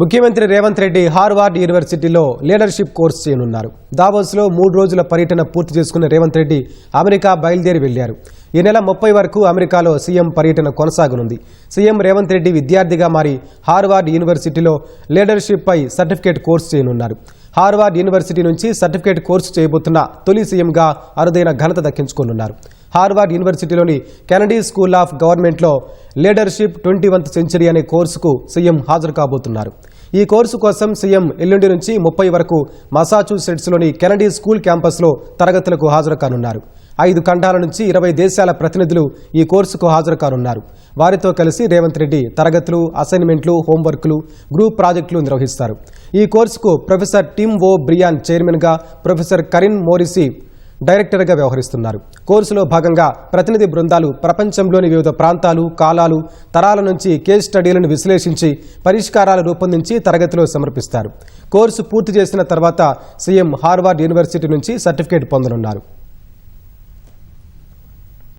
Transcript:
ముఖ్యమంత్రి రేవంత్ రెడ్డి హార్వార్డ్ యూనివర్సిటీలో leadership course చేయనున్నారు. దావోస్లో మూడు రోజుల పర్యటన పూర్తి చేసుకున్న రేవంత్ రెడ్డి అమెరికా బయలుదేరి వెళ్ళారు ఈ నెల ముప్పై వరకు అమెరికాలో సీఎం పర్యటన కొనసాగనుంది. సీఎం రేవంత్ రెడ్డి విద్యార్థిగా మారి హార్వార్డ్ యూనివర్సిటీలో లీడర్షిప్ పై సర్టిఫికేట్ కోర్సు చేయనున్నారు. హార్వార్డ్ యూనివర్సిటీ నుంచి సర్టిఫికేట్ కోర్సు చేయబోతున్న తొలి సీఎంగా అరుదైన ఘనత దక్కించుకోనున్నారు. హార్వార్డ్ యూనివర్సిటీలోని కెనడీ స్కూల్ ఆఫ్ గవర్నమెంట్లో లీడర్షిప్ ట్వంటీ వన్త్ సెంచరీ అనే కోర్సుకు సీఎం హాజరు కాబోతున్నారు. ఈ కోర్సు కోసం సీఎం ఎల్లుండి నుంచి ముప్పై వరకు మసాచ్యూసెట్స్లోని కెనడీ స్కూల్ క్యాంపస్లో తరగతులకు హాజరు కానున్నారు. ఐదు ఖండాల నుంచి ఇరవై దేశాల ప్రతినిధులు ఈ కోర్సుకు హాజరు కానున్నారు. వారితో కలిసి రేవంత్ రెడ్డి తరగతులు అసైన్మెంట్లు హోంవర్క్లు గ్రూప్ ప్రాజెక్టులు నిర్వహిస్తారు. ఈ కోర్సుకు ప్రొఫెసర్ టిమ్ ఓ బ్రియాన్ చైర్మన్గా ప్రొఫెసర్ కరిన్ మోరిసి డైరెక్టర్గా వ్యవహరిస్తున్నారు. కోర్సులో భాగంగా ప్రతినిధి బృందాలు ప్రపంచంలోని వివిధ ప్రాంతాలు కాలాలు తరాల నుంచి కేస్ స్టడీలను విశ్లేషించి పరిష్కారాలు రూపొందించి తరగతిలో సమర్పిస్తారు. కోర్సు పూర్తి చేసిన తర్వాత సీఎం హార్వార్డ్ యూనివర్సిటీ నుంచి సర్టిఫికేట్ పొందనున్నారు.